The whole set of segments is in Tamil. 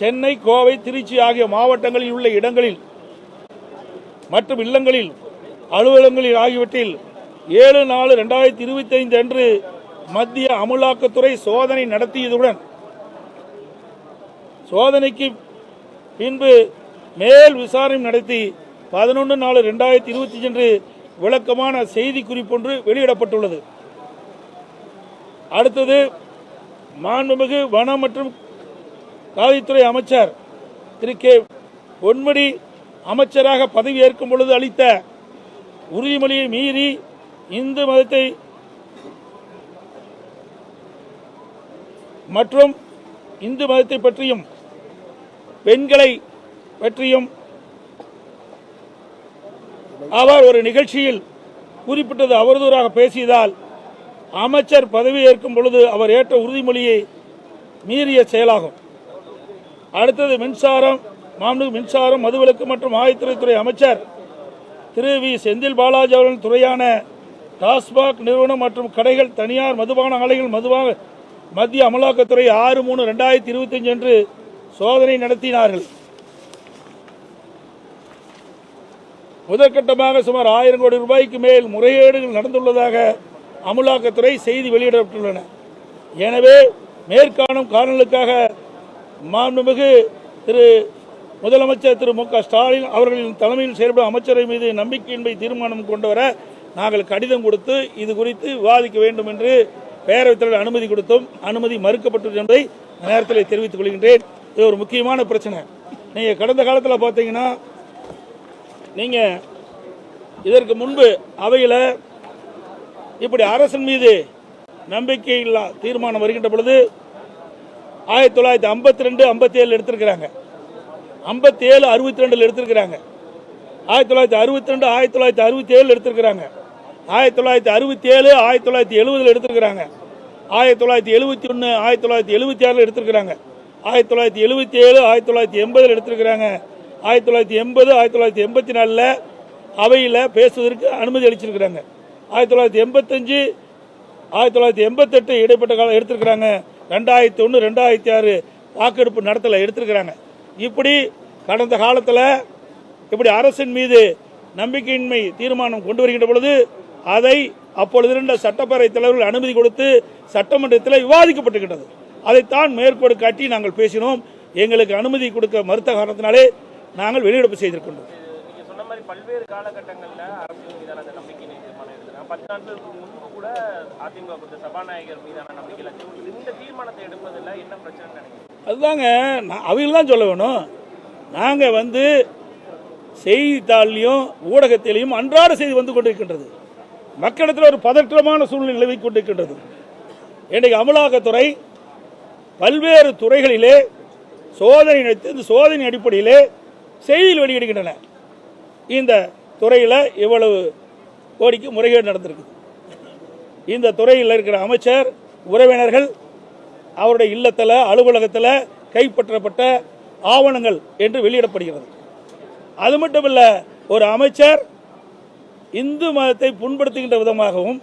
சென்னை கோவை திருச்சி ஆகிய மாவட்டங்களில் உள்ள இடங்களில் மற்றும் இல்லங்களில் அலுவலகங்களில் ஆகியவற்றில் ஏழு நாலு ரெண்டாயிரத்தி இருபத்தி ஐந்து அன்று மத்திய அமலாக்கத்துறை சோதனை நடத்தியதுடன் சோதனைக்கு பின்பு மேல் விசாரணை நடத்தி பதினொன்று நாலு ரெண்டாயிரத்தி இருபத்தி அன்று விளக்கமான செய்தி குறிப்பொன்று வெளியிடப்பட்டுள்ளது. அடுத்தது மாண்புமிகு வனம் மற்றும் காவல்துறை அமைச்சர் திரு கே பொன்மணி அமைச்சராக பதவியேற்கும் பொழுது அளித்த உறுதிமொழியை மீறி இந்து மதத்தை மற்றும் இந்து மதத்தை பற்றியும் பெண்களை பற்றியும் அவர் ஒரு நிகழ்ச்சியில் குறிப்பிட்டது அவதூறாக பேசியதால் அமைச்சர் பதவியேற்கும் பொழுது அவர் ஏற்ற உறுதிமொழியை மீறிய செயலாகும். அடுத்தது மின்சாரம் மாண்புமிகு மின்சாரம் மதுவிலக்கு மற்றும் ஆயத்துறைத்துறை அமைச்சர் திரு வி. செந்தில் பாலாஜி அவர்களின் துறையான டாஸ்மாக் நிறுவனம் மற்றும் கடைகள் தனியார் மதுபான ஆலைகள் மதுபாக மத்திய அமலாக்கத்துறை ஆறு மூணு ரெண்டாயிரத்தி இருபத்தஞ்சு அன்று சோதனை நடத்தினார்கள். முதற்கட்டமாக சுமார் ஆயிரம் கோடி ரூபாய்க்கு மேல் முறைகேடுகள் நடந்துள்ளதாக அமலாக்கத்துறை செய்தி வெளியிடப்பட்டுள்ளன. எனவே மேற்காணும் காரணங்களுக்காக மாண்புமிகு திரு முதலமைச்சர் திரு மு க ஸ்டாலின் அவர்களின் தலைமையில் செயல்படும் அமைச்சரை மீது நம்பிக்கையின்மை தீர்மானம் கொண்டு வர நாங்கள் கடிதம் கொடுத்து இது குறித்து விவாதிக்க வேண்டும் என்று பேரவைத் தலைவர் அனுமதி கொடுத்தோம் அனுமதி மறுக்கப்பட்டது என்பதை நேரத்தில் தெரிவித்துக் கொள்கின்றேன். இது ஒரு முக்கியமான பிரச்சனை. நீங்கள் கடந்த காலத்தில் பார்த்தீங்கன்னா நீங்கள் இதற்கு முன்பு அவையில் இப்படி அரசின் மீது நம்பிக்கையில்லா தீர்மானம் வருகின்ற பொழுது ஆயிரத்தி தொள்ளாயிரத்தி ஐம்பத்தி ரெண்டு ஐம்பத்தி ஏழு எடுத்திருக்கிறாங்க ஐம்பத்தி ஏழு அறுபத்தி ரெண்டில் எடுத்திருக்கிறாங்க ஆயிரத்தி தொள்ளாயிரத்தி அறுபத்தி ரெண்டு ஆயிரத்தி தொள்ளாயிரத்தி அறுபத்தி ஏழு எடுத்திருக்கிறாங்க ஆயிரத்தி தொள்ளாயிரத்தி அறுபத்தி ஏழு ஆயிரத்தி தொள்ளாயிரத்தி எழுபதில் எடுத்திருக்கிறாங்க ஆயிரத்தி தொள்ளாயிரத்தி எழுபத்தி ஒன்று ஆயிரத்தி தொள்ளாயிரத்தி எழுபத்தி ஆறில் எடுத்திருக்கிறாங்க ஆயிரத்தி தொள்ளாயிரத்தி எழுபத்தி ஏழு ஆயிரத்தி தொள்ளாயிரத்தி எண்பதில் எடுத்திருக்கிறாங்க ஆயிரத்தி தொள்ளாயிரத்தி எண்பது ஆயிரத்தி தொள்ளாயிரத்தி எண்பத்தி நாலில் அவையில் பேசுவதற்கு அனுமதி அளிச்சிருக்கிறாங்க ஆயிரத்தி தொள்ளாயிரத்தி எண்பத்தஞ்சு ஆயிரத்தி தொள்ளாயிரத்தி எண்பத்தெட்டு இடைப்பட்ட காலம் எடுத்திருக்கிறாங்க ரெண்டாயிரத்தி ஒன்று ரெண்டாயிரத்தி ஆறு வாக்கெடுப்பு நடத்தல எடுத்திருக்கிறாங்க. இப்படி கடந்த காலத்தில் இப்படி அரசின் மீது நம்பிக்கையின்மை தீர்மானம் கொண்டு வருகின்ற பொழுது அதை அப்பொழுது இருந்த சட்டப்பேரவைத் தலைவர்கள் அனுமதி கொடுத்து சட்டமன்றத்தில் விவாதிக்கப்பட்டுகின்றது அதைத்தான் மேற்கோடு காட்டி நாங்கள் பேசினோம். எங்களுக்கு அனுமதி கொடுக்க மறுத்த காரணத்தினாலே நாங்கள் வெளியிடப்பு செய்திருக்கின்றோம். பல்வேறு காலகட்டங்களில் அரசு மீதான நம்பிக்கை அதிமுக கொடுத்த சபாநாயகர் மீதான நம்பிக்கை இந்த தீர்மானத்தை எடுப்பதில் என்ன பிரச்சனை அதுதாங்க நான் அவங்க தான் சொல்ல வேணும். நாங்கள் வந்து செய்தித்தாள்லையும் ஊடகத்திலையும் அன்றாட செய்தி வந்து கொண்டிருக்கின்றது. மக்களிடத்தில் ஒரு பதற்றமான சூழ்நிலை நிலவி கொண்டிருக்கின்றது. இன்றைக்கு அமலாக்கத்துறை பல்வேறு துறைகளிலே சோதனை நடத்தி இந்த சோதனை அடிப்படையிலே செய்தியில் வெளியிடுகின்றன. இந்த துறையில் இவ்வளவு கோடிக்கு முறைகேடு நடந்திருக்குது. இந்த துறையில் இருக்கிற அமைச்சர் உறவினர்கள் அவருடைய இல்லத்தில் அலுவலகத்தில் கைப்பற்றப்பட்ட ஆவணங்கள் என்று வெளியிடப்படுகிறது. அது மட்டுமல்ல ஒரு அமைச்சர் இந்து மதத்தை புண்படுத்துகின்ற விதமாகவும்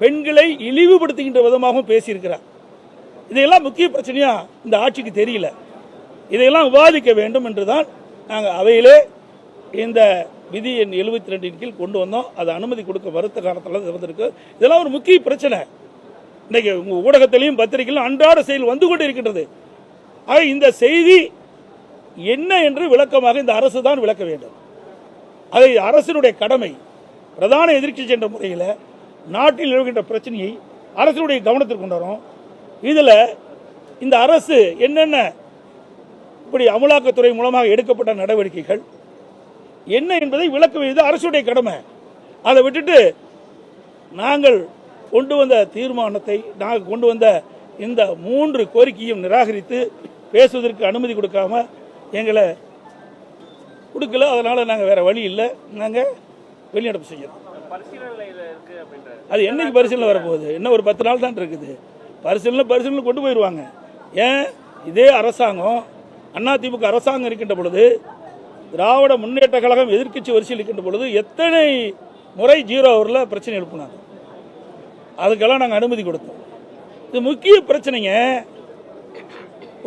பெண்களை இழிவுபடுத்துகின்ற விதமாகவும் பேசியிருக்கிறார். இதையெல்லாம் முக்கிய பிரச்சனையா இந்த ஆட்சிக்கு தெரியல. இதையெல்லாம் விவாதிக்க வேண்டும் என்றுதான் நாங்கள் அவையிலே இந்த விதி எண் எழுபத்தி ரெண்டின் கீழ் கொண்டு வந்தோம். அது அனுமதி கொடுக்க மறுத்த காலத்தில் வந்திருக்கு இதெல்லாம் ஒரு முக்கிய பிரச்சனை. இன்னைக்கு உங்கள் ஊடகத்திலையும் பத்திரிகையிலும் அன்றாட செயல் வந்து கொண்டு இருக்கின்றது. ஆக இந்த செய்தி என்ன என்று விளக்கமாக இந்த அரசு தான் விளக்க வேண்டும். அதை அரசினுடைய கடமை பிரதான எதிர்க்கட்சி என்ற முறையில் நாட்டில் நிலவுகின்ற பிரச்சனையை அரசினுடைய கவனத்திற்கு கொண்டு வரும். இதில் இந்த அரசு என்னென்ன இப்படி அமலாக்கத்துறை மூலமாக எடுக்கப்பட்ட நடவடிக்கைகள் என்ன என்பதை விளக்க வேண்டியது அரசுடைய கடமை. அதை விட்டுட்டு நாங்கள் கொண்டு வந்த தீர்மானத்தை நாங்கள் கொண்டு வந்த இந்த மூன்று கோரிக்கையும் நிராகரித்து பேசுவதற்கு அனுமதி கொடுக்காம எங்களை கொடுக்கல. அதனால் நாங்கள் வேறு வழி இல்லை. நாங்கள் வெளிநடப்பு செய்யறோம். அது என்னைக்கு பரிசீலனை வரப்போகுது? இன்னும் ஒரு பத்து நாள் தான் இருக்குது. பரிசீலனை பரிசீலனை கொண்டு போயிடுவாங்க ஏன்? இதே அரசாங்கம் அதிமுக அரசாங்கம் இருக்கின்ற பொழுது திராவிட முன்னேற்ற கழகம் எதிர்க்கட்சி வரிசையில் இருக்கின்ற பொழுது எத்தனை முறை ஜீரோ அவரில் பிரச்சனை எழுப்பினாங்க. அதுக்கெல்லாம் நாங்கள் அனுமதி கொடுத்தோம். இது முக்கிய பிரச்சனைங்க.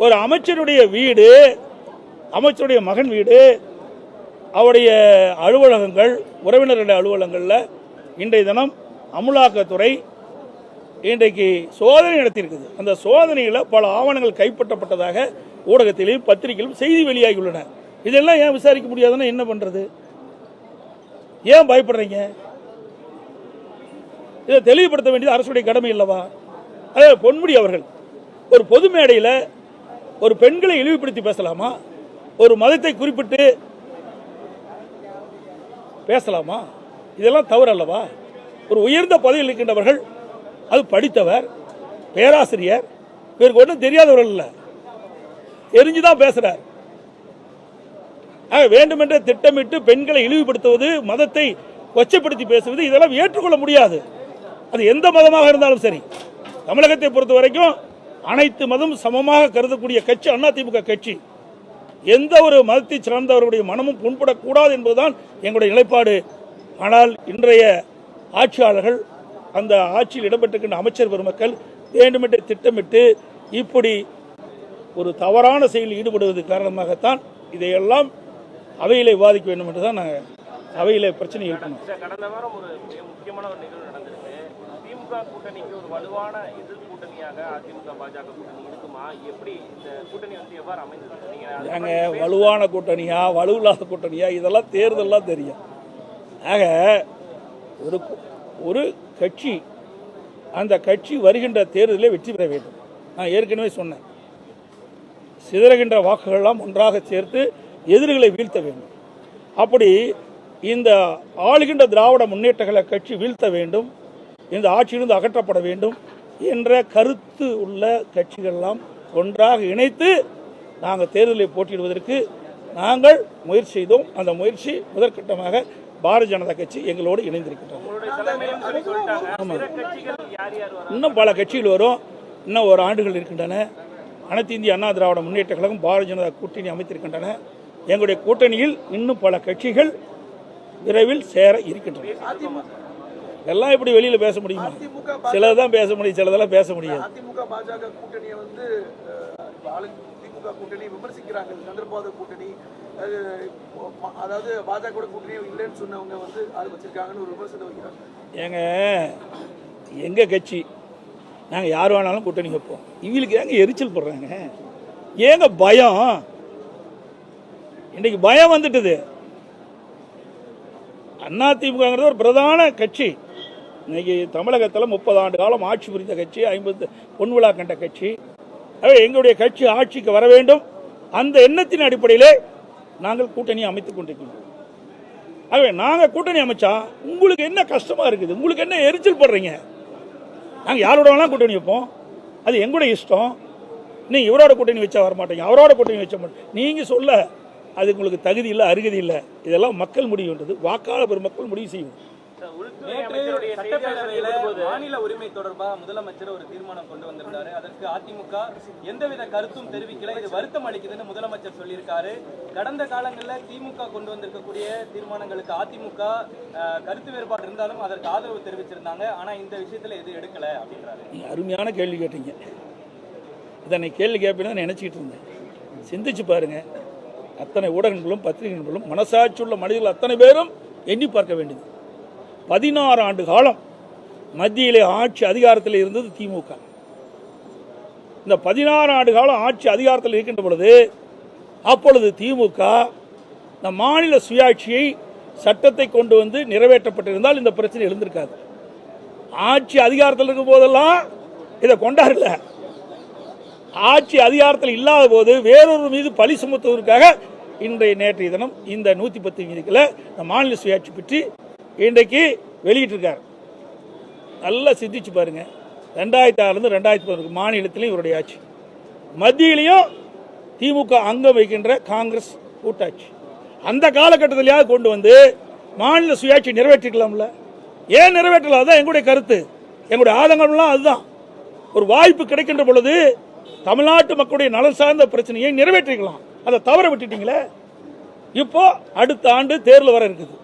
ஒரு அமைச்சருடைய வீடு அமைச்சருடைய மகன் வீடு அவருடைய அலுவலகங்கள் உறவினர்களுடைய அலுவலகங்களில் இன்றைய தினம் அமலாக்கத்துறை இன்றைக்கு சோதனை நடத்தியிருக்குது. அந்த சோதனையில் பல ஆவணங்கள் கைப்பற்றப்பட்டதாக ஊடகத்திலும் பத்திரிகையிலும் செய்தி வெளியாகியுள்ளன. இதெல்லாம் ஏன் விசாரிக்க முடியாதுன்னா என்ன பண்ணுறது ஏன் பயப்படுறீங்க? இதை தெளிவுபடுத்த வேண்டியது அரசுடைய கடமை இல்லவா அதே பொன்முடி அவர்கள் ஒரு பொது மேடையில் ஒரு பெண்களை இழிவுபடுத்தி பேசலாமா? ஒரு மதத்தை குறிப்பிட்டு பேசலாமா? இதெல்லாம் தவறு அல்லவா? ஒரு உயர்ந்த பதவியில் இருக்கின்றவர்கள் அது படித்தவர் பேராசிரியர் இவருக்கு ஒன்றும் தெரியாதவர்கள் இல்லை. தெரிஞ்சுதான் பேசுறார். வேண்டுமென்றே திட்டமிட்டு பெண்களை இழிவுபடுத்துவது மதத்தை கொச்சப்படுத்தி பேசுவது இதெல்லாம் ஏற்றுக்கொள்ள முடியாது. அது எந்த மதமாக இருந்தாலும் சரி. தமிழகத்தை பொறுத்த வரைக்கும் அனைத்து மதம் சமமாக கருதக்கூடிய கட்சி அதிமுக கட்சி. எந்த ஒரு மதத்தை சார்ந்தவர்களுடைய மனமும் புண்படக்கூடாது என்பதுதான் எங்களுடைய நிலைப்பாடு. ஆனால் இன்றைய ஆட்சியாளர்கள் அந்த ஆட்சியில் இடம்பெற்றிருக்கின்ற அமைச்சர் பெருமக்கள் வேண்டுமென்றே திட்டமிட்டு இப்படி ஒரு தவறான செயலில் ஈடுபடுவது காரணமாகத்தான் இதையெல்லாம் அவையிலே விவாதிக்க வேண்டும் என்று தான் நாங்கள் அவையிலே பிரச்சனை இருக்கணும் கடந்த வாரம் ஒரு மிக முக்கியமான ஒரு நிகழ்வு நடந்திருக்கு. திமுக கூட்டணிக்கு ஒரு வலுவான எதிர் கூட்டணியாக அதிமுக பாஜக கூட்டணி இருக்குமா? எப்படி இந்த கூட்டணி வந்து எவ்வாறு அதை ஏங்க வலுவான கூட்டணியா வலுவில்லாத கூட்டணியா இதெல்லாம் தேர்தல்லாம் தெரியும். ஆக ஒரு ஒரு கட்சி அந்த கட்சி வருகின்ற தேர்தலில் வெற்றி பெற வேண்டும். நான் ஏற்கனவே சொன்னேன். சிதறுகின்ற வாக்குகளெல்லாம் ஒன்றாக சேர்த்து எதிரிகளை வீழ்த்த வேண்டும். அப்படி இந்த ஆளுகின்ற திராவிட முன்னேற்ற கழக கட்சி வீழ்த்த வேண்டும். இந்த ஆட்சியிலிருந்து அகற்றப்பட வேண்டும் என்ற கருத்து உள்ள கட்சிகள்லாம் ஒன்றாக இணைத்து நாங்கள் தேர்தலை போட்டியிடுவதற்கு நாங்கள் முயற்சி செய்தோம். அந்த முயற்சி முதற்கட்டமாக பாரதிய ஜனதா கட்சி எங்களோடு இணைந்திருக்கின்றன இன்னும் பல கட்சிகள் வரும். இன்னும் ஒரு ஆண்டுகள் இருக்கின்றன. அனைத்து இந்திய அண்ணா திராவிட முன்னேற்ற கழகம் பாரதிய ஜனதா கூட்டணி அமைத்திருக்கின்றன. எங்களுடைய கூட்டணியில் இன்னும் பல கட்சிகள் விரைவில் சேர இருக்கின்றன. எல்லாம் இப்படி வெளியில பேச முடியுமா? சிலதான் பேச முடியும் சிலதெல்லாம் பேச முடியாது. கூட்டணி விமர்சிக்கிறாங்க. சந்திரபாபு கூட்டணி அதாவது பாஜக கூட்டணி இல்லைன்னு சொன்னவங்க வந்து அது வச்சிருக்காங்கன்னு ஒரு விமர்சனம் வைக்கிறாங்க. ஏங்க எங்க கட்சி? நாங்கள் யார் வேணாலும் கூட்டணி வைப்போம் இவங்களுக்கு ஏங்க எரிச்சல் போடுறாங்க? ஏங்க பயம்? இன்னைக்கு பயம் வந்துட்டுது. அதிமுகங்கிறது ஒரு பிரதான கட்சி. இன்னைக்கு தமிழகத்தில் முப்பது ஆண்டு காலம் ஆட்சி புரிந்த கட்சி ஐம்பது பொன்விழா கண்ட கட்சி. ஆகவே எங்களுடைய கட்சி ஆட்சிக்கு வர வேண்டும். அந்த எண்ணத்தின் அடிப்படையிலே நாங்கள் கூட்டணி அமைத்துக் கொண்டிருக்கிறோம். ஆகவே நாங்கள் கூட்டணி அமைச்சா உங்களுக்கு என்ன கஷ்டமாக இருக்குது? உங்களுக்கு என்ன எரிச்சல் படுறீங்க? நாங்கள் யாரோட வேணாலும் கூட்டணி வைப்போம். அது எங்களுடைய இஷ்டம். நீங்கள் இவரோட கூட்டணி வச்சா வர மாட்டீங்க அவரோட கூட்டணி வச்ச மாட்டோம் நீங்கள் சொல்ல அது உங்களுக்கு தகுதி இல்லை அருகதி இல்லை. இதெல்லாம் மக்கள் முடிவுன்றது வாக்காளர் பெருமக்கள் முடிவு செய்யும். மாநில உரிமை தொடர்பா முதலமைச்சர் ஒரு தீர்மானம் கொண்டு வந்திருந்தாரு. அதற்கு அதிமுக எந்தவித கருத்தும் தெரிவிக்கல. இது வருத்தம் அளிக்குதுன்னு முதலமைச்சர் சொல்லியிருக்காரு. கடந்த காலங்களில் திமுக கொண்டு வந்திருக்கக்கூடிய தீர்மானங்களுக்கு அதிமுக கருத்து வேறுபாடு இருந்தாலும் அதற்கு ஆதரவு தெரிவிச்சிருந்தாங்க. ஆனா இந்த விஷயத்துல எது எடுக்கல அப்படின்றாரு. அருமையான கேள்வி கேட்டீங்க. இதை கேள்வி கேட்பேன்னு நான் நினச்சிக்கிட்டு இருந்தேன். சிந்திச்சு பாருங்க. அத்தனை ஊடகங்களும் பத்திரிகைகளும் மனசாட்சியுள்ள மனிதர்கள் அத்தனை பேரும் எண்ணி பார்க்க வேண்டியது. பதினாறு ஆண்டு காலம் மத்தியிலே ஆட்சி அதிகாரத்தில் இருந்தது திமுக. இந்த பதினாறு ஆண்டு காலம் ஆட்சி அதிகாரத்தில் இருக்கின்ற பொழுது அப்பொழுது திமுக இந்த மாநில சுயாட்சியை சட்டத்தை கொண்டு வந்து நிறைவேற்றப்பட்டிருந்தால் இந்த பிரச்சனை எழுந்திருக்காது. ஆட்சி அதிகாரத்தில் இருக்கும் போதெல்லாம் இதை கொண்டாடல. ஆட்சி அதிகாரத்தில் இல்லாத போது வேறொரு மீது பழி சுமத்துவதற்காக இன்றைய நேற்றைய தினம் இந்த நூற்றி பத்து விதிகளை இந்த மாநில சுயாட்சி பற்றி இன்றைக்கு வெளியிட்டிருக்கார். நல்லா சிந்திச்சு பாருங்க. ரெண்டாயிரத்தி ஆறுலேருந்து ரெண்டாயிரத்தி பதினொன்று மாநிலத்திலையும் இவருடைய ஆட்சி. மத்தியிலையும் திமுக அங்கம் வைக்கின்ற காங்கிரஸ் கூட்டாட்சி. அந்த காலகட்டத்திலேயாவது கொண்டு வந்து மாநில சுயாட்சி நிறைவேற்றிக்கலாம்ல? ஏன் நிறைவேற்றலாம்? அதுதான் எங்களுடைய கருத்து. எங்களுடைய ஆதங்கம்லாம் அதுதான். ஒரு வாய்ப்பு கிடைக்கின்ற பொழுது தமிழ்நாட்டு மக்களுடைய நலன் சார்ந்த பிரச்சனையை நிறைவேற்றிக்கலாம் அதை தவற விட்டுட்டீங்களே? இப்போ அடுத்த ஆண்டு தேர்தல் வர இருக்குது.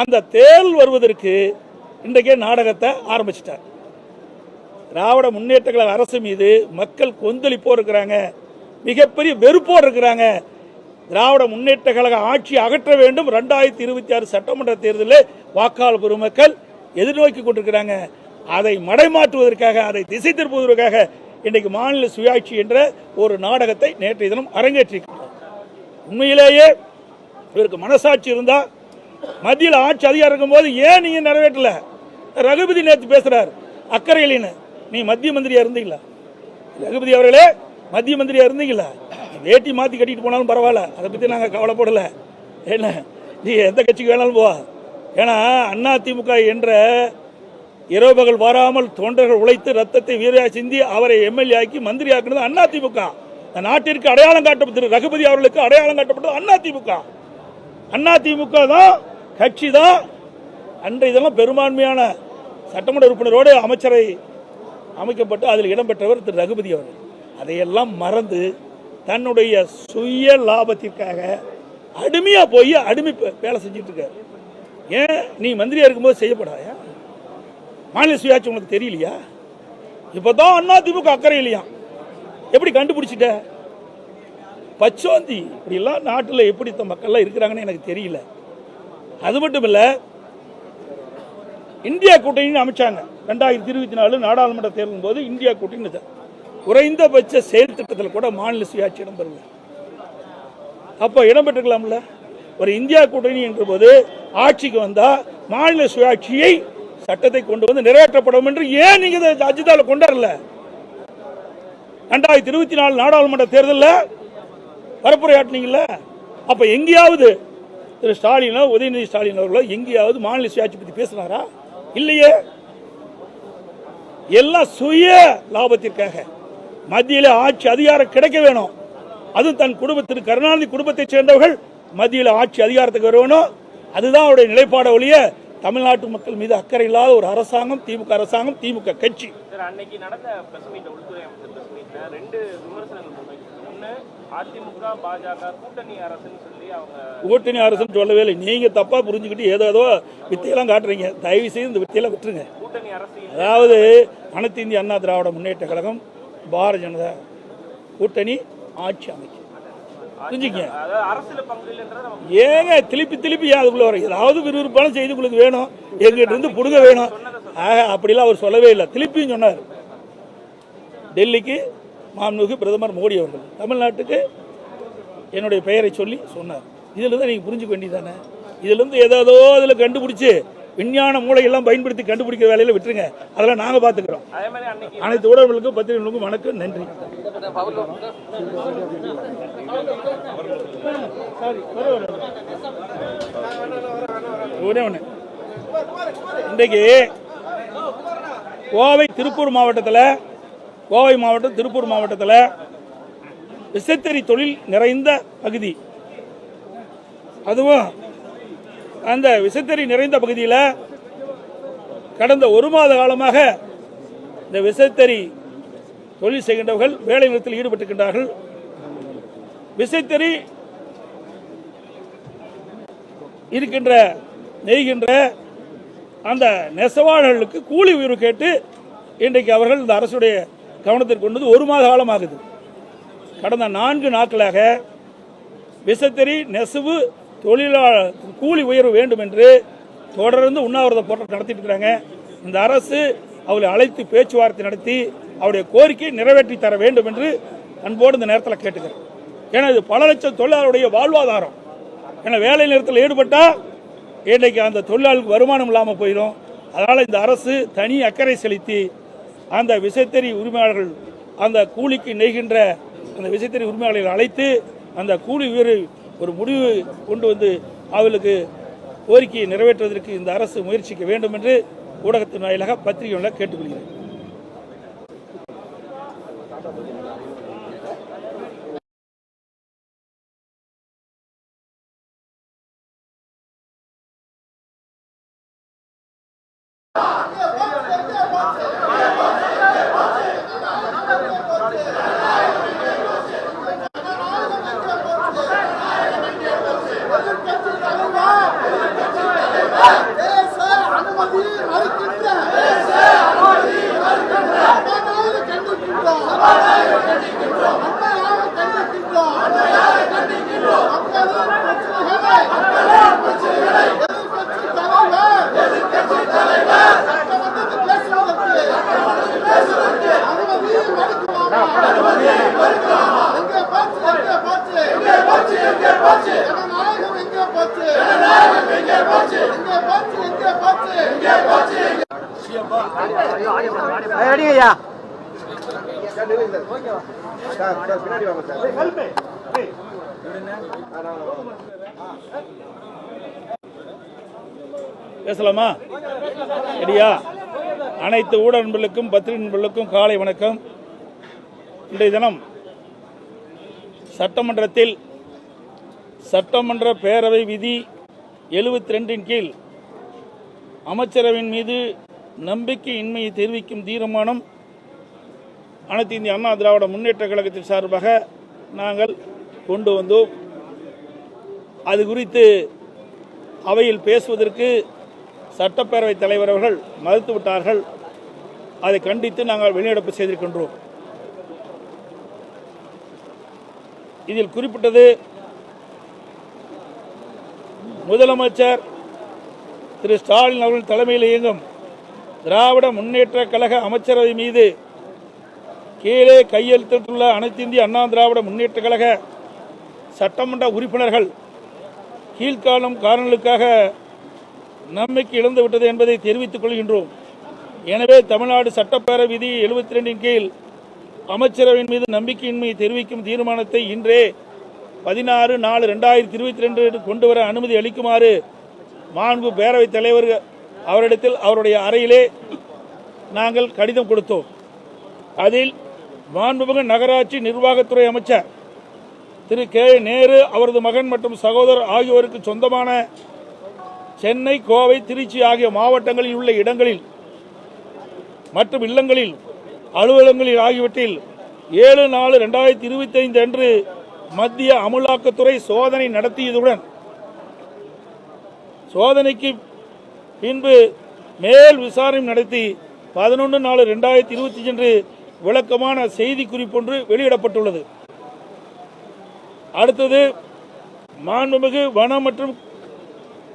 அந்த தேர்தல் வருவதற்கு இன்றைக்கே நாடகத்தை ஆரம்பிச்சிட்டார். திராவிட முன்னேற்ற கழக அரசு மீது மக்கள் கொந்தளிப்போ இருக்கிறாங்க. மிகப்பெரிய வெறுப்போர் இருக்கிறாங்க. திராவிட முன்னேற்ற கழக ஆட்சி அகற்ற வேண்டும். ரெண்டாயிரத்தி இருபத்தி ஆறு சட்டமன்ற தேர்தலில் வாக்காளர் பெருமக்கள் எதிர்நோக்கி கொண்டிருக்கிறாங்க. அதை மடைமாற்றுவதற்காக அதை திசை திருப்புவதற்காக இன்றைக்கு மாநில சுயாட்சி என்ற ஒரு நாடகத்தை நேற்றைய தினம் அரங்கேற்றிருக்கிறார் உண்மையிலேயே இவருக்கு மனசாட்சி இருந்தால் மத்தியில் ஆட்சி அதிகாரம் இருக்கும்போது ஏன் நீங்கள் நிறைவேற்றல? ரகுபதி நேற்று பேசுகிறார் அக்கறையிலின்னு நீ மத்திய மந்திரியாக இருந்தீங்களா? ரகுபதி அவர்களே மத்திய மந்திரியாக இருந்தீங்களா? வேட்டி மாற்றி கட்டிட்டு போனாலும் பரவாயில்ல அதை பற்றி நாங்கள் கவலைப்படலை. என்ன? நீ எந்த கட்சிக்கு வேணாலும் போவா. ஏன்னா அண்ணா திமுக என்ற இரவு பகல் வராமல் தொண்டர்கள் உழைத்து ரத்தத்தை வீரையா சிந்தி அவரை எம்எல்ஏ ஆக்கி மந்திரி ஆக்கினது அண்ணா திமுக நாட்டிற்கு அடையாளம் காட்டப்பட்டது ரகுபதி அவர்களுக்கு அடையாளம் காட்டப்பட்டது அண்ணா திமுக அண்ணா திமுக தான் கட்சி தான். அன்றை இதெல்லாம் பெரும்பான்மையான சட்டமன்ற உறுப்பினரோடு அமைச்சரை அமைக்கப்பட்டு அதில் இடம்பெற்றவர் திரு ரகுபதி அவர்கள். அதையெல்லாம் மறந்து தன்னுடைய சுய லாபத்திற்காக அடிமையாக போய் அடிமை பே- வேலை செஞ்சிட்டு இருக்காரு. ஏன்? நீ மந்திரியாக இருக்கும்போது செய்யப்படாயா மாநில சுயாட்சி உனக்கு தெரியலையா? இப்பதான் அண்ணா திமுக அக்கறை இல்லையா? எப்படி கண்டுபிடிச்சிட்ட? பச்சோந்தி இப்படிலாம் நாட்டில் எப்படி இந்த மக்கள்லாம் இருக்கிறாங்கன்னு எனக்கு தெரியல. அது மட்டும் இல்ல இந்தியா கூட்டணின்னு அமைச்சாங்க. ரெண்டாயிரத்தி இருபத்தி நாலு நாடாளுமன்ற தேர்தலும் போது இந்தியா கூட்டணி குறைந்தபட்ச செயல் திட்டத்தில் கூட மாநில சுயாட்சி இடம்பெறல அப்போ இடம்பெற்றுக்கலாம்ல ஒரு இந்தியா கூட்டணி என்ற போது ஆட்சிக்கு வந்தால் மாநில சுயாட்சியை சட்டத்தை கொண்டு வந்து நிறைவேற்றப்படும் என்று ஏன் நீங்க இதை அஜிதால கொண்டாடல? ரெண்டாயிரத்தி இருபத்தி நாலு நாடாளுமன்ற தேர்தலில் பரப்புரையாட்டினீங்கல்ல அப்ப எங்கேயாவது திரு ஸ்டாலினோ உதயநிதி ஸ்டாலின் அவர்களோ எங்கேயாவது மாநில சுயாட்சி பத்தி பேசினாரா? இல்லையே. எல்லாம் சுய லாபத்திற்காக. மத்தியில் ஆட்சி அதிகாரம் கிடைக்க வேணும். அதுவும் தன் குடும்பத்திற்கு கருணாநிதி குடும்பத்தைச் சேர்ந்தவர்கள் மத்தியில் ஆட்சி அதிகாரத்துக்கு வரணும் அதுதான் அவருடைய நிலைப்பாட ஒழிய தமிழ்நாட்டு மக்கள் மீது அக்கறை இல்லாத ஒரு அரசாங்கம் திமுக அரசாங்கம் திமுக கட்சி. சார் அன்னைக்கு நடந்த பிரஸ் மீட்ல உள்துறை அமைச்சர் பிரஸ் மீட்ல ரெண்டு விமர்சனங்கள் முன்வைக்கிறாங்க ஒண்ணு அதிமுக பாஜக கூட்டணி அரசுன்னு சொல்லி அவங்க கூட்டணி அரசுன்னு சொல்லவே இல்லை. நீங்க தப்பா புரிஞ்சுக்கிட்டு ஏதோ ஏதோ வித்தையெல்லாம் காட்டுறீங்க. தயவு செய்து இந்த வித்தையெல்லாம் விட்டுருங்க. கூட்டணி அரசு. அதாவது அனைத்து இந்திய அண்ணா திராவிட முன்னேற்ற கழகம் பாரதிய ஜனதா கூட்டணி ஆட்சி அமைக்கும். நம்ம ஏங்க திருப்பி திருப்பி அதுக்குள்ள வர ஏதாவது விறுவிறுப்பான செய்தி உங்களுக்கு வேணும். எங்கிட்ட இருந்து புடுங்க வேணும். ஆக அப்படிலாம் அவர் சொல்லவே இல்லை. திருப்பியும் சொன்னார். டெல்லிக்கு மாண்புமிகு பிரதமர் மோடி அவர்கள். தமிழ்நாட்டுக்கு என்னுடைய பெயரை சொல்லி சொன்னார். இதுல தான் நீங்க புரிஞ்சுக்க வேண்டியதானே இதுல இருந்து ஏதோ அதில் கண்டுபிடிச்சு விஞ்ஞான மூளையெல்லாம் பயன்படுத்தி கண்டுபிடிக்கிற வேலையில விட்டுருங்க. அதெல்லாம் நாங்க பாத்துக்கிறோம். அனைத்து ஊடகங்களுக்கும் பத்திரிகைகளுக்கும் வணக்கம் நன்றி. ஒரே ஒன்று இன்றைக்கு கோவை திருப்பூர் மாவட்டத்தில் கோவை மாவட்டம் திருப்பூர் மாவட்டத்தில் விசைத்தறி தொழில் நிறைந்த பகுதி. அதுவும் அந்த விசைத்தறி நிறைந்த பகுதியில் கடந்த ஒரு மாத காலமாக இந்த விசைத்தறி தொழில் செய்கின்றவர்கள் வேலை நிறுத்தத்தில் ஈடுபட்டிருக்கின்றார்கள். விசைத்தறி இருக்கின்ற நெய்கின்ற அந்த நெசவாளர்களுக்கு கூலி உயர்வு கேட்டு இன்றைக்கு அவர்கள் இந்த அரசுடைய கவனத்திற்கு கொண்டு வந்து ஒரு மாத காலம் ஆகுது. கடந்த நான்கு நாட்களாக விசைத்தறி நெசவு தொழிலாளர் கூலி உயர்வு வேண்டும் என்று தொடர்ந்து உண்ணாவிரத போராட்டம் நடத்திட்டு இருக்கிறாங்க இந்த அரசு அவளை அழைத்து பேச்சுவார்த்தை நடத்தி அவருடைய கோரிக்கை நிறைவேற்றி தர வேண்டும் என்று அன்போடு இந்த நேரத்தில் கேட்டுக்கிறேன். ஏன்னா இது பல லட்சம் தொழிலாளருடைய வாழ்வாதாரம். ஏன்னா வேலை நிறுத்தத்தில் ஈடுபட்டால் இன்றைக்கு அந்த தொழிலாளருக்கு வருமானம் இல்லாமல் போயிடும். அதனால் இந்த அரசு தனி அக்கறை செலுத்தி அந்த விசைத்தறி உரிமையாளர்கள் அந்த கூலிக்கு நெய்கின்ற அந்த விசைத்தறி உரிமையாளர்களை அழைத்து அந்த கூலி உயர்வு ஒரு முடிவு கொண்டு வந்து அவர்களுக்கு கோரிக்கையை நிறைவேற்றுவதற்கு இந்த அரசு முயற்சிக்க வேண்டும் என்று ஊடகத்தின் வாயிலாக பத்திரிகைகளில் கேட்டுக்கொள்கிறேன். பேசலாமா? சரியா அனைத்து ஊடகங்களுக்கும் நண்பர்களுக்கும் பத்திரிகை நண்பர்களுக்கும் காலை வணக்கம். இன்றைய தினம் சட்டமன்றத்தில் சட்டமன்ற பேரவை விதி எழுபத்தி ரெண்டின் கீழ் அமைச்சரவையின் மீது நம்பிக்கையின்மையை தெரிவிக்கும் தீர்மானம் அனைத்து இந்திய அண்ணா திராவிட முன்னேற்ற கழகத்தின் சார்பாக நாங்கள் கொண்டு வந்தோம். அது குறித்து அவையில் பேசுவதற்கு சட்டப்பேரவைத் தலைவர் அவர்கள் மறுத்துவிட்டார்கள். அதை கண்டித்து நாங்கள் வெளிநடப்பு செய்திருக்கின்றோம். இதில் குறிப்பிட்டது முதலமைச்சர் திரு ஸ்டாலின் அவர்கள் தலைமையில் இயங்கும் திராவிட முன்னேற்ற கழக அமைச்சரவை மீது கீழே கையெழுத்திட்டுள்ள அனைத்து இந்திய அண்ணா திராவிட முன்னேற்ற கழக சட்டமன்ற உறுப்பினர்கள் கீழ்காணும் காரணங்களுக்காக நம்பிக்கை இழந்து விட்டது என்பதை தெரிவித்துக் கொள்கின்றோம். எனவே தமிழ்நாடு சட்டப்பேரவை விதி எழுபத்தி ரெண்டின் கீழ் அமைச்சரவையின் மீது நம்பிக்கையின்மை தெரிவிக்கும் தீர்மானத்தை இன்றே பதினாறு நாலு ரெண்டாயிரத்தி இருபத்தி ரெண்டு கொண்டு வர அனுமதி அளிக்குமாறு மாண்பு பேரவைத் தலைவர் அவரிடத்தில் அவருடைய அறையிலே நாங்கள் கடிதம் கொடுத்தோம். அதில் மாண்புமிகு நகராட்சி நிர்வாகத்துறை அமைச்சர் திரு கே நேரு அவரது மகன் மற்றும் சகோதரர் ஆகியோருக்கு சொந்தமான சென்னை கோவை திருச்சி ஆகிய மாவட்டங்களில் உள்ள இடங்களில் மற்றும் இல்லங்களில் அலுவலகங்களில் ஆகியவற்றில் ஏழு நாலு ரெண்டாயிரத்தி இருபத்தி ஐந்து அன்று மத்திய அமலாக்கத்துறை சோதனை நடத்தியதுடன் சோதனைக்கு பின்பு மேல் விசாரணை நடத்தி பதினொன்று நாலு ரெண்டாயிரத்தி இருபத்தி அன்று விளக்கமான செய்தி குறிப்பொன்று வெளியிடப்பட்டுள்ளது. அடுத்தது மாண்புமிகு வனம் மற்றும்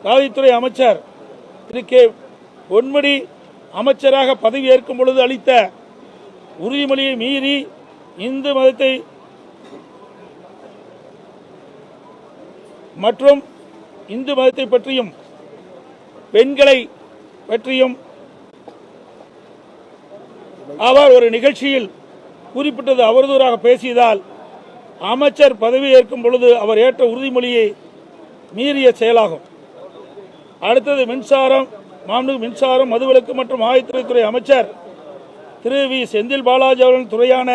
காவல்துறை அமைச்சர் திரு கே பொன்முடி அமைச்சராக பதவி ஏற்கும் பொழுது அளித்த உறுதிமொழியை மீறி இந்து மதத்தை மற்றும் இந்து மதத்தை பற்றியும் பெண்களை பற்றியும் அவர் ஒரு நிகழ்ச்சியில் குறிப்பிட்டது அவதூறாக பேசியதால் அமைச்சர் பதவி ஏற்கும் பொழுது அவர் ஏற்ற உறுதிமொழியை மீறிய செயலாகும். அடுத்தது மின்சாரம் மாநில மின்சாரம் மதுவிலக்கு மற்றும் ஆயத்துறைத்துறை அமைச்சர் திரு வி. செந்தில் பாலாஜி அவர்களின் துறையான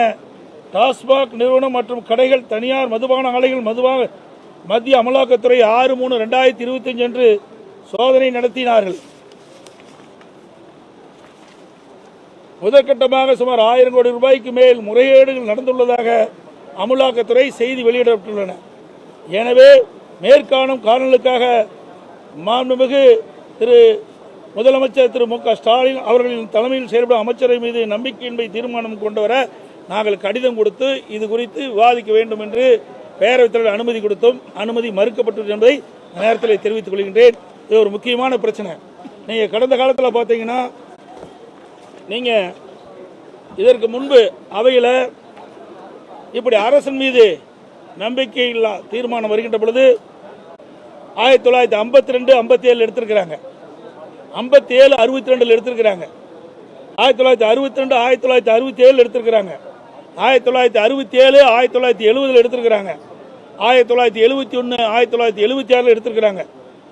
டாஸ்மாக் நிறுவனம் மற்றும் கடைகள் தனியார் மதுபான ஆலைகள் மதுபாக மத்திய அமலாக்கத்துறை ஆறு மூணு ரெண்டாயிரத்தி இருபத்தஞ்சு அன்று சோதனை நடத்தினார்கள். முதற்கட்டமாக சுமார் ஆயிரம் கோடி ரூபாய்க்கு மேல் முறைகேடுகள் நடந்துள்ளதாக அமலாக்கத்துறை செய்தி வெளியிடப்பட்டுள்ளன. எனவே மேற்காணும் காரணங்களுக்காக மாண்புமிகு திரு முதலமைச்சர் திரு மு க ஸ்டாலின் அவர்களின் தலைமையில் செயல்படும் அமைச்சரை மீது நம்பிக்கையின்மை தீர்மானம் கொண்டு வர நாங்கள் கடிதம் கொடுத்து இது குறித்து விவாதிக்க வேண்டும் என்று பேரவைத் தலைவர் அனுமதி கொடுத்தோம் அனுமதி மறுக்கப்பட்டது என்பதை நேரத்தில் தெரிவித்துக் கொள்கின்றேன். இது ஒரு முக்கியமான பிரச்சனை. நீங்கள் கடந்த காலத்தில் பார்த்தீங்கன்னா நீங்கள் இதற்கு முன்பு அவையில் இப்படி அரசின் மீது நம்பிக்கையில்லா தீர்மானம் வருகின்ற பொழுது ஆயிரத்தி தொள்ளாயிரத்தி ஐம்பத்தி ரெண்டு ஐம்பத்தி ஏழு எடுத்திருக்கிறாங்க. ஐம்பத்தி ஏழு அறுபத்தி ரெண்டில் எடுத்திருக்கிறாங்க ஆயிரத்தி தொள்ளாயிரத்தி அறுபத்தி ரெண்டு ஆயிரத்தி தொள்ளாயிரத்தி அறுபத்தி ஏழு எடுத்திருக்கிறாங்க ஆயிரத்தி தொள்ளாயிரத்தி அறுபத்தி ஏழு ஆயிரத்தி தொள்ளாயிரத்தி எழுபதில் எடுத்திருக்கிறாங்க ஆயிரத்தி தொள்ளாயிரத்தி எழுபத்தி ஒன்று ஆயிரத்தி தொள்ளாயிரத்தி எழுபத்தி ஆறில் எடுத்திருக்கிறாங்க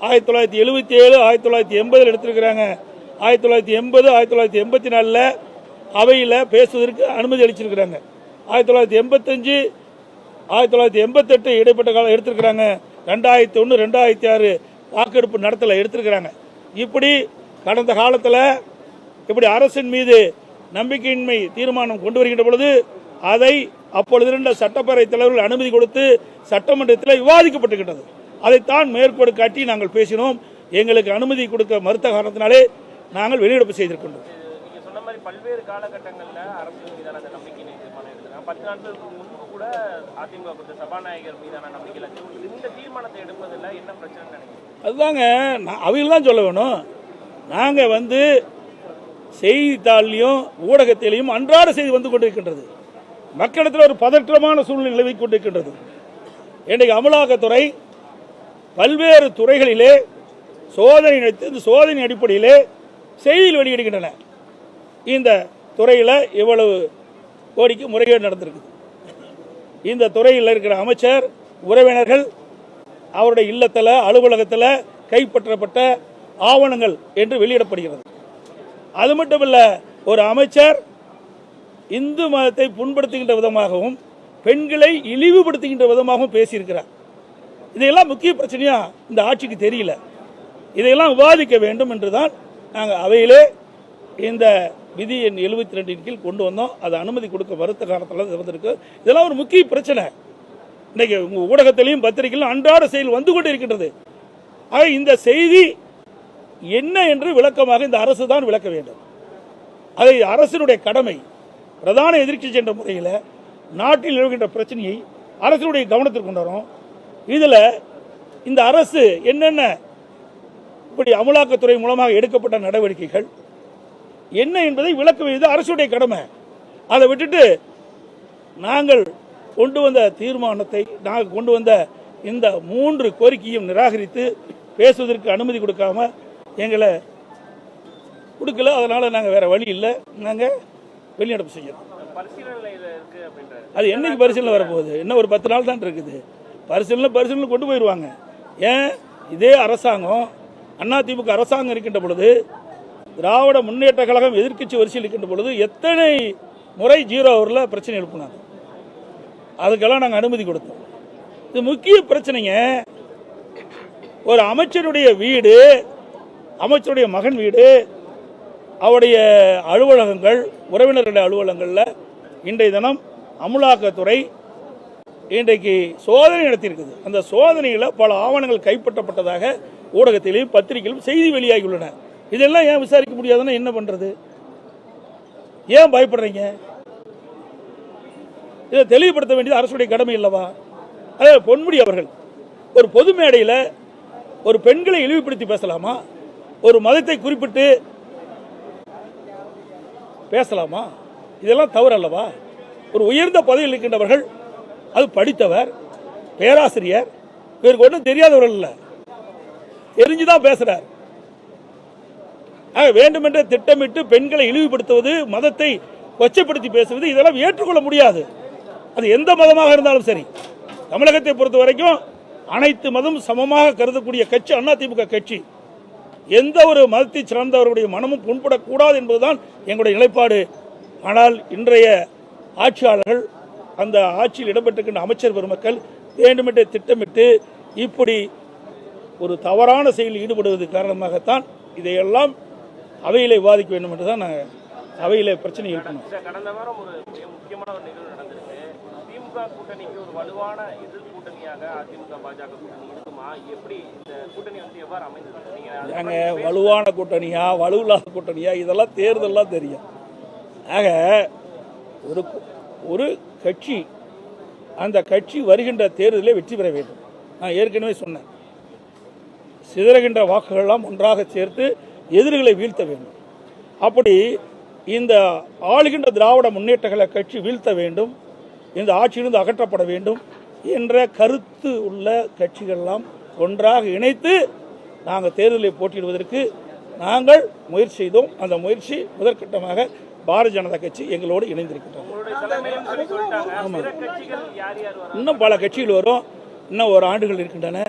ஆயிரத்தி தொள்ளாயிரத்தி எழுபத்தி ஏழு ஆயிரத்தி தொள்ளாயிரத்தி எண்பதில் எடுத்திருக்கிறாங்க ஆயிரத்தி தொள்ளாயிரத்தி எண்பது ஆயிரத்தி தொள்ளாயிரத்தி எண்பத்தி நாலில் அவையில் பேசுவதற்கு அனுமதி அளிச்சிருக்கிறாங்க ஆயிரத்தி தொள்ளாயிரத்தி எண்பத்தஞ்சு ஆயிரத்தி தொள்ளாயிரத்தி எண்பத்தெட்டு இடைப்பட்ட காலம் எடுத்திருக்கிறாங்க ரெண்டாயிரத்தி ஒன்று ரெண்டாயிரத்தி ஆறு வாக்கெடுப்பு நடத்தலை எடுத்திருக்கிறாங்க இப்படி கடந்த காலத்தில் இப்படி அரசின் மீது நம்பிக்கையின்மை தீர்மானம் கொண்டு வருகின்ற பொழுது அதை அப்பொழுது இருந்த சட்டப்பேரவை தலைவர்கள் அனுமதி கொடுத்து சட்டமன்றத்தில் விவாதிக்கப்பட்டுகின்றது அதைத்தான் மேற்கோடு காட்டி நாங்கள் பேசினோம். எங்களுக்கு அனுமதி கொடுக்க மறுத்த காரணத்தினாலே நாங்கள் வெளியிடப்பு செய்திருக்கின்றோம். பல்வேறு காலகட்டங்களில் அரசு மீதான அந்த நம்பிக்கை தீர்மானம் எடுத்துனா பத்து நாட்களுக்கு முன்பு கூட அதிமுக சபாநாயகர் மீதான நம்பிக்கை இந்த தீர்மானத்தை எடுப்பதில் என்ன பிரச்சனை நினைக்கிறீங்க? அதுதாங்க நான் அவங்க தான் சொல்ல வேணும். நாங்கள் வந்து செய்தித்தாள்லையும் ஊடகத்திலையும் அன்றாட செய்தி வந்து கொண்டிருக்கின்றது. மக்களிடத்தில் ஒரு பதற்றமான சூழ்நிலை நிலவி கொண்டிருக்கின்றது. இன்றைக்கு அமலாக்கத்துறை பல்வேறு துறைகளிலே சோதனை நடத்தி இந்த சோதனை அடிப்படையிலே செய்தியில் வெளியிடுகின்றன. இந்த துறையில் இவ்வளவு கோடிக்கு முறைகேடு நடந்திருக்குது. இந்த துறையில் இருக்கிற அமைச்சர் உறவினர்கள் அவருடைய இல்லத்தில் அலுவலகத்தில் கைப்பற்றப்பட்ட ஆவணங்கள் என்று வெளியிடப்படுகிறது. அது மட்டுமல்ல ஒரு அமைச்சர் இந்து மதத்தை புண்படுத்துகின்ற விதமாகவும் பெண்களை இழிவுபடுத்துகின்ற விதமாகவும் பேசியிருக்கிறார். இதையெல்லாம் முக்கிய பிரச்சனையா இந்த ஆட்சிக்கு தெரியல. இதையெல்லாம் விவாதிக்க வேண்டும் என்றுதான் நாங்கள் அவையிலே இந்த விதி எண் எழுபத்தி ரெண்டின் கீழ் கொண்டு வந்தோம். அது அனுமதி கொடுக்க மறுத்த காலத்தில் இருந்திருக்கு இதெல்லாம் ஒரு முக்கிய பிரச்சனை. இன்னைக்கு ஊடகத்திலையும் பத்திரிகையிலும் அன்றாட செயல் வந்து கொண்டு இருக்கின்றது ஆக இந்த செய்தி என்ன என்று விளக்கமாக இந்த அரசு தான் விளக்க வேண்டும். அதை அரசினுடைய கடமை பிரதான எதிர்க்கட்சி என்ற முறையில் நாட்டில் நிலவுகின்ற பிரச்சனையை அரசினுடைய கவனத்திற்கு கொண்டு வரோம். இதில் இந்த அரசு என்னென்ன இப்படி அமலாக்கத்துறை மூலமாக எடுக்கப்பட்ட நடவடிக்கைகள் என்ன என்பதை விளக்க வேண்டியது அரசுடைய கடமை. அதை விட்டுட்டு நாங்கள் கொண்டு வந்த தீர்மானத்தை நாங்கள் கொண்டு வந்த இந்த மூன்று கோரிக்கையும் நிராகரித்து பேசுவதற்கு அனுமதி கொடுக்காம எங்களை கொடுக்கல. அதனால நாங்கள் வேற வழி இல்லை. நாங்கள் வெளிநடப்பு செய்யறோம். அது என்னைக்கு பரிசீலனை வரப்போகுது? இன்னும் ஒரு பத்து நாள் தான் இருக்குது. பரிசீலனை பரிசீலனை கொண்டு போயிடுவாங்க ஏன்? இதே அரசாங்கம் அதிமுக அரசாங்கம் இருக்கின்ற பொழுது திராவிட முன்னேற்ற கழகம் எதிர்க்கட்சி வரிசையில் இருக்கின்ற பொழுது எத்தனை முறை ஜீரோ ஹவரில் பிரச்சனை எழுப்புனாங்க. அதுக்கெல்லாம் நாங்கள் அனுமதி கொடுத்தோம். இது முக்கிய பிரச்சனைங்க. ஒரு அமைச்சருடைய வீடு அமைச்சருடைய மகன் வீடு அவருடைய அலுவலகங்கள் உறவினர்களுடைய அலுவலகங்களில் இன்றைய தினம் அமலாக்கத்துறை இன்றைக்கு சோதனை நடத்தியிருக்குது. அந்த சோதனையில் பல ஆவணங்கள் கைப்பற்றப்பட்டதாக ஊடகத்திலும் பத்திரிகையிலும் செய்தி வெளியாகியுள்ளன. இதெல்லாம் ஏன் விசாரிக்க முடியாதுன்னா என்ன பண்ணுறது ஏன் பயப்படுறீங்க? இதை தெளிவுபடுத்த வேண்டியது அரசுடைய கடமை இல்லவா அதே பொன்முடி அவர்கள் ஒரு பொது மேடையில் ஒரு பெண்களை இழிவுபடுத்தி பேசலாமா? ஒரு மதத்தை குறிப்பிட்டு பேசலாமா? இதெல்லாம் தவறு அல்லவா? ஒரு உயர்ந்த பதவியில் இருக்கின்றவர்கள் அது படித்தவர் பேராசிரியர் இவருக்கு ஒன்றும் தெரியாதவர்கள் இல்லை தெரிஞ்சுதான் பேசுறார். வேண்டுமென்றே திட்டமிட்டு பெண்களை இழிவுபடுத்துவது மதத்தை கொச்சைப்படுத்தி பேசுவது இதெல்லாம் ஏற்றுக்கொள்ள முடியாது. அது எந்த மதமாக இருந்தாலும் சரி. தமிழகத்தை பொறுத்த வரைக்கும் அனைத்து மதம் சமமாக கருதக்கூடிய கட்சி அதிமுக கட்சி. எந்த ஒரு மதத்தை சார்ந்தவர்களுடைய மனமும் புண்படக்கூடாது என்பதுதான் எங்களுடைய நிலைப்பாடு. ஆனால் இன்றைய ஆட்சியாளர்கள் அந்த ஆட்சியில் இடம்பெற்றிருக்கின்ற அமைச்சர் பெருமக்கள் வேண்டுமென்றே திட்டமிட்டு இப்படி ஒரு தவறான செயலில் ஈடுபடுவது காரணமாகத்தான் இதையெல்லாம் அவையிலே விவாதிக்க வேண்டும் என்று தான் நாங்கள் அவையிலே பிரச்சனை எழுப்பணும் கடந்த வாரம் ஒரு முக்கியமான ஒரு நிகழ்வு திமுக கூட்டணிக்கு ஒரு வலுவான எதிர் கூட்டணியாக அதிமுக பாஜக கூட்டணி இருக்குமா? எப்படி இந்த கூட்டணி வந்து எவ்வாறு அமைந்தது நாங்க வலுவான கூட்டணியா வலுவில்லாத கூட்டணியா? இதெல்லாம் தேர்தல்லாம் தெரியும். ஆக ஒரு ஒரு கட்சி அந்த கட்சி வருகின்ற தேர்தலில் வெற்றி பெற வேண்டும். நான் ஏற்கனவே சொன்னேன். சிதறுகின்ற வாக்குகளெல்லாம் ஒன்றாக சேர்த்து எதிரிகளை வீழ்த்த வேண்டும். அப்படி இந்த ஆளுகின்ற திராவிட முன்னேற்ற கழக கட்சி வீழ்த்த வேண்டும். இந்த ஆட்சியிலிருந்து அகற்றப்பட வேண்டும் என்ற கருத்து உள்ள கட்சிகளெல்லாம் ஒன்றாக இணைத்து நாங்கள் தேர்தலில் போட்டியிடுவதற்கு நாங்கள் முயற்சி செய்தோம். அந்த முயற்சி முதற்கட்டமாக பாரதிய ஜனதா கட்சி எங்களோடு யார் வர இன்னும் பல கட்சிகள் வரும். இன்னும் ஒரு ஆண்டுகள் இருக்கின்றன.